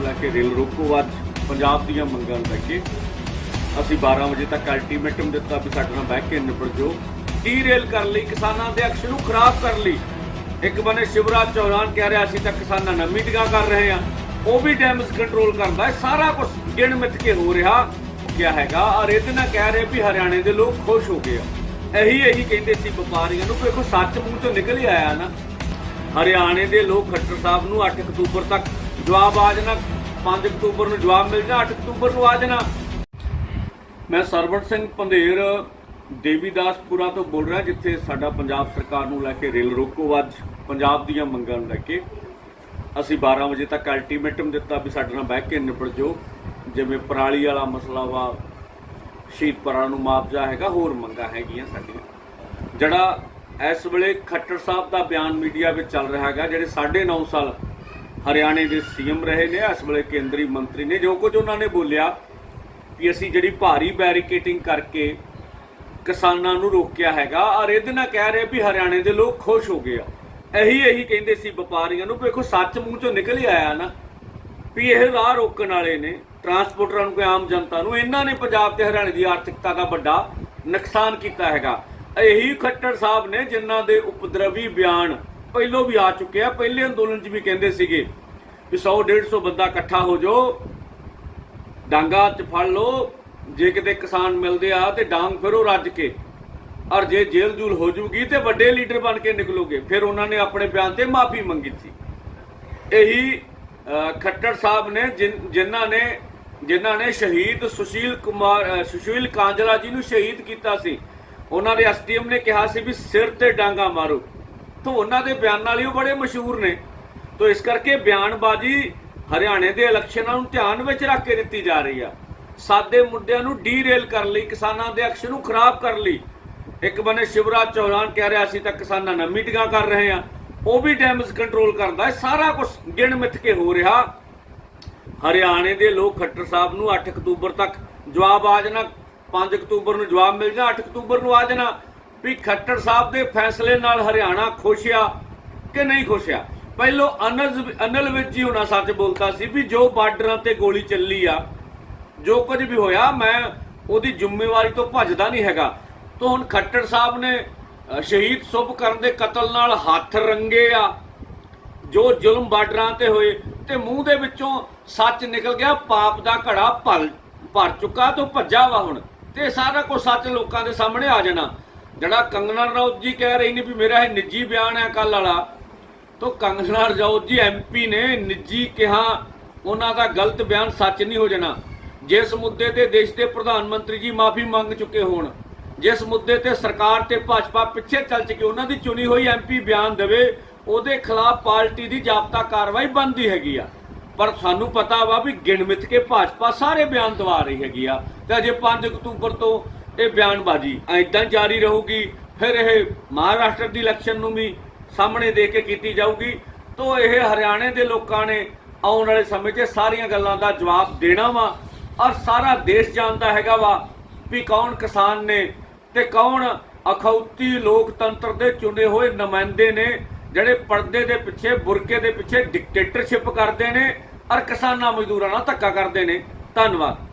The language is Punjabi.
ਨੂੰ ਲੈ ਕੇ ਰੇਲ ਰੋਕੋ। ਅੱਜ ਪੰਜਾਬ ਦੀਆਂ ਮੰਗਾਂ ਨੂੰ ਲੈ ਕੇ ਅਸੀਂ 12 ਵਜੇ ਤੱਕ ਅਲਟੀਮੇਟਮ ਦਿੱਤਾ ਵੀ ਸਾਡੇ ਨਾਲ ਬਹਿ ਕੇ ਨਿਬੜ ਜੋ ਡੀਰੇਲ ਕਰ ਲਈ ਕਿਸਾਨਾਂ ਦੇ ਅਕਸ਼ ਨੂੰ ਖਰਾਬ ਕਰ ਲਈ ਇੱਕ ਬਨੇ ਸ਼ਿਵਰਾਜ ਚੌਹਾਨ ਕਹਿ ਰਿਹਾ, ਅਸੀਂ ਤਾਂ ਕਿਸਾਨਾਂ ਨਾਲ ਮੀਟਿੰਗਾਂ ਕਰ ਰਹੇ ਹਾਂ। ਉਹ ਵੀ ਡੈਮੇਜ ਕੰਟਰੋਲ ਕਰਦਾ ਹੈ। ਸਾਰਾ ਕੁਝ ਗਿਣ ਮਿੱਥ ਕੇ ਹੋ ਰਿਹਾ। ਕਿਆ ਹੈਗਾ ਔਰ ਇਹਦੇ ਨਾਲ ਕਹਿ ਰਹੇ ਵੀ ਹਰਿਆਣੇ ਦੇ ਲੋਕ ਖੁਸ਼ ਹੋ ਗਏ ਆ। ਇਹੀ ਇਹੀ ਕਹਿੰਦੇ ਸੀ ਵਪਾਰੀਆਂ ਨੂੰ ਵੇਖੋ ਸੱਚ ਮੂੰਹ ਚੋਂ ਨਿਕਲ ਹੀ ਆਇਆ ਨਾ। ਹਰਿਆਣੇ ਦੇ ਲੋਕ ਖੱਟਰ ਸਾਹਿਬ ਨੂੰ 8 ਅਕਤੂਬਰ ਤੱਕ ਜਵਾਬ ਆ ਜਾਣਾ। 5 ਅਕਤੂਬਰ ਨੂੰ ਜਵਾਬ ਮਿਲ ਜਾਣਾ 8 ਅਕਤੂਬਰ ਨੂੰ ਆ ਜਾਣਾ। ਮੈਂ ਸਰਵਣ ਸਿੰਘ ਪੰਧੇਰ, ਦੇਵੀਦਾਸਪੁਰਾ ਤੋਂ ਬੋਲ ਰਿਹਾ, ਜਿੱਥੇ ਸਾਡਾ ਪੰਜਾਬ ਸਰਕਾਰ ਨੂੰ ਲੈ ਕੇ ਰੇਲ ਰੋਕੋ ਅੱਜ, ਪੰਜਾਬ ਦੀਆਂ ਮੰਗਾਂ ਨੂੰ ਲੈ ਕੇ। ਅਸੀਂ 12 ਵਜੇ ਤੱਕ ਅਲਟੀਮੇਟਮ ਦਿੱਤਾ ਵੀ ਸਾਡੇ ਨਾਲ ਬਹਿ ਕੇ ਨਿਪਟ ਜੋ ਜਿਵੇਂ ਪਰਾਲੀ ਵਾਲਾ ਮਸਲਾ ਵਾ, ਸ਼ਹੀਦ ਪਰਾਂ ਨੂੰ ਮੁਆਵਜ਼ਾ ਹੈਗਾ, ਹੋਰ ਮੰਗਾਂ ਹੈਗੀਆਂ ਸਾਡੀਆਂ। ਜਿਹੜਾ ਇਸ ਵੇਲੇ ਖੱਟਰ ਸਾਹਿਬ ਦਾ ਬਿਆਨ ਮੀਡੀਆ ਵਿੱਚ ਚੱਲ ਰਿਹਾ ਹੈਗਾ, ਜਿਹੜੇ 9.5 ਸਾਲ ਹਰਿਆਣੇ ਦੇ ਸੀਐਮ ਰਹੇ ਨੇ, ਇਸ ਵੇਲੇ ਕੇਂਦਰੀ ਮੰਤਰੀ ਨੇ। ਜੋ ਕੁਝ ਉਹਨਾਂ ਨੇ ਬੋਲਿਆ ਕਿ ਅਸੀਂ ਜਿਹੜੀ ਭਾਰੀ ਬੈਰੀਕੇਟਿੰਗ ਕਰਕੇ ਕਿਸਾਨਾਂ ਨੂੰ ਰੋਕਿਆ ਹੈਗਾ, ਔਰ ਇਹਦੇ ਨਾਲ ਕਹਿ ਰਹੇ ਵੀ ਹਰਿਆਣੇ ਦੇ ਲੋਕ ਖੁਸ਼ ਹੋ ਗਏ ਆ। ਇਹੀ ਇਹੀ ਕਹਿੰਦੇ ਸੀ ਵਪਾਰੀਆਂ ਨੂੰ ਵੇਖੋ ਸੱਚ ਮੂੰਹ ਚੋਂ ਨਿਕਲ ਹੀ ਆਇਆ ਨਾ ਵੀ ਇਹ ਰਾਹ ਰੋਕਣ ਵਾਲੇ ਨੇ, ਟਰਾਂਸਪੋਰਟਰਾਂ ਨੂੰ ਕੋਈ ਆਮ ਜਨਤਾ ਨੂੰ। ਇਹਨਾਂ ਨੇ ਪੰਜਾਬ ਤੇ ਹਰਿਆਣੇ ਦੀ ਆਰਥਿਕਤਾ ਦਾ ਵੱਡਾ ਨੁਕਸਾਨ ਕੀਤਾ ਹੈਗਾ। ਇਹੀ ਖੱਟੜ ਸਾਹਿਬ ਨੇ, ਜਿਨ੍ਹਾਂ ਦੇ ਉਪਦਰਵੀ ਬਿਆਨ ਪਹਿਲੋਂ ਵੀ ਆ ਚੁੱਕਿਆ ਪਹਿਲੇ ਅੰਦੋਲਨ 'ਚ ਵੀ ਕਹਿੰਦੇ ਸੀਗੇ ਵੀ 100 150 ਬੰਦਾ ਇਕੱਠਾ ਹੋ ਜਾਓ, ਡਾਂਗਾ 'ਚ ਫੜ ਲਓ, ਜੇ ਕਿਤੇ ਕਿਸਾਨ ਮਿਲਦੇ ਆ ਤੇ ਡਾਂਗ ਫਿਰੋ ਰੱਜ ਕੇ। ਔਰ ਜੇ ਜੇਲ੍ਹ ਜੂਲ ਹੋ ਜੂਗੀ ਤੇ ਵੱਡੇ ਲੀਡਰ ਬਣ ਕੇ ਨਿਕਲੋਗੇ। ਫਿਰ ਉਹਨਾਂ ਨੇ ਆਪਣੇ ਬਿਆਨ ਤੇ ਮਾਫੀ ਮੰਗੀ ਸੀ। ਇਹੀ ਖੱਟੜ ਸਾਹਿਬ ਨੇ ਜਿਨ- ਜਿਨ੍ਹਾਂ ਨੇ ਜਿਨ੍ਹਾਂ ਨੇ ਸ਼ਹੀਦ ਸੁਸ਼ੀਲ ਕੁਮਾਰ ਸੁਸ਼ੀਲ ਕਾਂਜਲਾ ਜੀ ਨੂੰ ਸ਼ਹੀਦ ਕੀਤਾ ਸੀ। ਉਹਨਾਂ ਦੇ ਐਸਡੀਐਮ ਨੇ ਕਿਹਾ ਸੀ ਵੀ ਸਿਰ ਤੇ ਡਾਂਗਾ ਮਾਰੋ। ਤੋਂ ਉਹਨਾਂ ਦੇ ਬਿਆਨਾਂ ਲਈ ਉਹ ਬੜੇ ਮਸ਼ਹੂਰ ਨੇ। ਤੋਂ ਇਸ ਕਰਕੇ ਬਿਆਨਬਾਜ਼ੀ ਹਰਿਆਣੇ ਦੇ ਇਲੈਕਸ਼ਨਾਂ ਨੂੰ ਧਿਆਨ ਵਿੱਚ ਰੱਖ ਕੇ ਦਿੱਤੀ ਜਾ ਰਹੀ ਆ। ਸਾਦੇ ਮੁੱਦਿਆਂ ਨੂੰ ਡੀਰੇਲ ਕਰਨ ਲਈ, ਕਿਸਾਨਾਂ ਦੇ ਅਕਸ਼ ਨੂੰ ਖਰਾਬ ਕਰਨ ਲਈ। ਇੱਕ ਬਨੇ ਸ਼ਿਵਰਾਜ ਚੌਹਾਨ ਕਹਿ ਰਿਹਾ ਅਸੀਂ ਤਾਂ ਕਿਸਾਨਾਂ ਨਾਲ ਮੀਟਿੰਗਾਂ ਕਰ ਰਹੇ ਹਾਂ ਉਹ ਵੀ ਡੈਮੇਜ ਕੰਟਰੋਲ ਕਰਦਾ ਹੈ, ਸਾਰਾ ਕੁਝ ਗਿਣ ਮਿੱਥ ਕੇ ਹੋ ਰਿਹਾ। ਹਰਿਆਣੇ ਦੇ ਲੋਕ ਖੱਟਰ ਸਾਹਿਬ ਨੂੰ 8 ਅਕਤੂਬਰ ਤੱਕ ਜਵਾਬ ਆ ਜਾਣਾ। 5 ਅਕਤੂਬਰ ਨੂੰ ਜਵਾਬ ਮਿਲ ਜਾਣਾ 8 ਅਕਤੂਬਰ ਨੂੰ ਆ ਜਾਣਾ। ਵੀ ਖੱਟਰ ਸਾਹਿਬ ਦੇ ਫੈਸਲੇ ਨਾਲ ਹਰਿਆਣਾ ਖੁਸ਼ ਆ ਕਿ ਨਹੀਂ ਖੁਸ਼ ਆ? ਪਹਿਲੋ ਅਨਲ ਅਨਲ ਵਿੱਚ ਹੀ ਹੋਣਾ ਸੱਚ ਬੋਲਤਾ ਸੀ ਵੀ ਜੋ ਬਾਰਡਰਾਂ ਤੇ ਗੋਲੀ ਚੱਲੀ ਆ, ਜੋ ਕੁਝ ਵੀ ਹੋਇਆ, ਮੈਂ ਉਹਦੀ ਜ਼ਿੰਮੇਵਾਰੀ ਤੋਂ ਭੱਜਦਾ ਨਹੀਂ ਹੈਗਾ। ਤੋਂ ਹੁਣ ਖੱਟੜ ਸਾਹਿਬ ਨੇ ਸ਼ਹੀਦ ਸੁਭ ਕਰਨ ਦੇ ਕਤਲ ਨਾਲ ਹੱਥ ਰੰਗੇ ਆ, ਜੋ ਜ਼ੁਲਮ ਬਾਰਡਰਾਂ ਤੇ ਹੋਏ, ਤੇ ਮੂੰਹ ਦੇ ਵਿੱਚੋਂ ਸੱਚ ਨਿਕਲ ਗਿਆ, ਪਾਪ ਦਾ ਘੜਾ ਭਰ ਭਰ ਚੁੱਕਾ, ਤੋਂ ਭੱਜਾ ਵਾ ਹੁਣ, ਤੇ ਸਾਰਾ ਕੁਝ ਸੱਚ ਲੋਕਾਂ ਦੇ ਸਾਹਮਣੇ ਆ ਜਾਣਾ। ਜਿਹੜਾ ਕੰਗਨਾ ਰਣੌਤ ਜੀ ਕਹਿ ਰਹੀ ਨੇ ਵੀ ਮੇਰਾ ਇਹ ਨਿੱਜੀ ਬਿਆਨ ਹੈ ਕੱਲ ਵਾਲਾ, ਤੋਂ ਕੰਗਨਾ ਰਣੌਤ ਜੀ ਐਮਪੀ ਨੇ ਨਿੱਜੀ ਕਿਹਾ, ਉਹਨਾਂ ਦਾ ਗਲਤ ਬਿਆਨ ਸੱਚ ਨਹੀਂ ਹੋ ਜਾਣਾ। ਜਿਸ ਮੁੱਦੇ ਤੇ ਦੇਸ਼ ਦੇ ਪ੍ਰਧਾਨ ਮੰਤਰੀ ਜੀ ਮਾਫੀ ਮੰਗ ਚੁੱਕੇ ਹੋਣ, ਜਿਸ ਮੁੱਦੇ ਤੇ ਸਰਕਾਰ ਤੇ ਭਾਜਪਾ ਪਿੱਛੇ ਚੱਲ ਚੁੱਕੀ, ਉਹਨਾਂ ਦੀ ਚੁਣੀ ਹੋਈ ਐਮਪੀ ਬਿਆਨ ਦੇਵੇ, ਉਹਦੇ ਖਿਲਾਫ ਪਾਰਟੀ ਦੀ ਜਾਬਤਾ ਕਾਰਵਾਈ ਬੰਦੀ ਹੈਗੀ ਆ। ਪਰ ਸਾਨੂੰ ਪਤਾ ਵਾ ਵੀ ਗਿਣ ਮਿੱਥ ਕੇ ਭਾਜਪਾ ਸਾਰੇ ਬਿਆਨ ਦਵਾ ਰਹੀ ਹੈਗੀ ਆ, ਤੇ ਅਜੇ 5 ਅਕਤੂਬਰ ਤੋਂ ਇਹ ਬਿਆਨਬਾਜ਼ੀ ਐਦਾਂ ਜਾਰੀ ਰਹੂਗੀ, ਫਿਰ ਇਹ ਮਹਾਰਾਸ਼ਟਰ ਦੀ ਇਲੈਕਸ਼ਨ ਨੂੰ ਵੀ ਸਾਹਮਣੇ ਦੇ ਕੇ ਕੀਤੀ ਜਾਊਗੀ। ਤੋਂ ਇਹ ਹਰਿਆਣੇ ਦੇ ਲੋਕਾਂ ਨੇ ਆਉਣ ਵਾਲੇ ਸਮੇਂ 'ਚ ਸਾਰੀਆਂ ਗੱਲਾਂ ਦਾ ਜਵਾਬ ਦੇਣਾ ਵਾ ਔਰ ਸਾਰਾ ਦੇਸ਼ ਜਾਣਦਾ ਹੈਗਾ ਵਾ ਵੀ ਕੌਣ ਕਿਸਾਨ ਨੇ ਤੇ ਕੌਣ ਅਖੌਤੀ ਲੋਕਤੰਤਰ ਦੇ ਚੁਣੇ ਹੋਏ ਨੁਮਾਇੰਦੇ ਨੇ, ਜਿਹੜੇ ਪਰਦੇ ਦੇ ਪਿੱਛੇ, ਬੁਰਕੇ ਦੇ ਪਿੱਛੇ ਡਿਕਟੇਟਰਸ਼ਿਪ ਕਰਦੇ ਨੇ ਔਰ ਕਿਸਾਨਾਂ ਮਜ਼ਦੂਰਾਂ ਨਾਲ ਧੱਕਾ ਕਰਦੇ ਨੇ। ਧੰਨਵਾਦ।